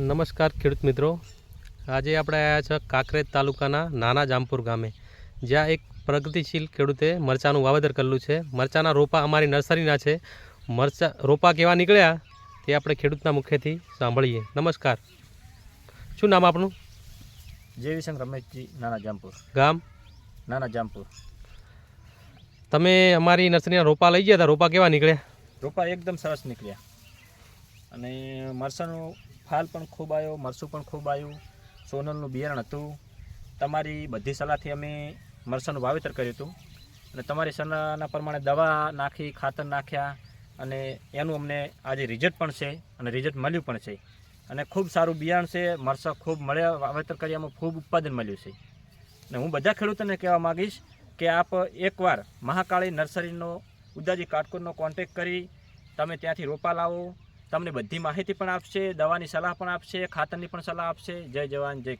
નમસ્કાર ખેડૂત મિત્રો. આજે આપણે આવ્યા છે કાંકરેજ તાલુકાના નાના જામપુર ગામે જ્યાં એક પ્રગતિશીલ ખેડૂતે મરચાંનું વાવેતર કરેલું છે. મરચાંના રોપા અમારી નર્સરીના છે. મરચા રોપા કેવા નીકળ્યા તે આપણે ખેડૂતના મુખેથી સાંભળીએ. નમસ્કાર. શું નામ આપણું જયવિશંક રમેશજી નાના જામપુર. ગામ? નાના જામપુર. તમે અમારી નર્સરીના રોપા લઈ ગયા હતા. રોપા કેવા નીકળ્યા? રોપા એકદમ સરસ નીકળ્યા. અને મરસાનું ફાલ પણ ખૂબ આવ્યો, મરસું પણ ખૂબ આવ્યું, સોનલનું બિયારણ હતું. તમારી બધી સલાહથી અમે મરસાનું વાવેતર કર્યું હતું. અને તમારી સલાહના પ્રમાણે દવા નાખી, ખાતર નાખ્યા અને એનું અમને આજે રિઝલ્ટ પણ છે અને રિઝલ્ટ મળ્યું પણ છે. અને ખૂબ સારું બિયારણ છે, મરસા ખૂબ મળ્યા, વાવેતર કર્યામાં ખૂબ ઉત્પાદન મળ્યું છે. અને હું બધા ખેડૂતોને કહેવા માગીશ કે આપ એકવાર મહાકાળી નર્સરીનો, ઉદાજી કાટકોરનો કોન્ટેક કરી, તમે ત્યાંથી રોપા લાવો તમને બધી માહિતી પણ આપશે, દવાની સલાહ પણ આપશે, ખાતરની પણ સલાહ આપશે. જય જવાન, જય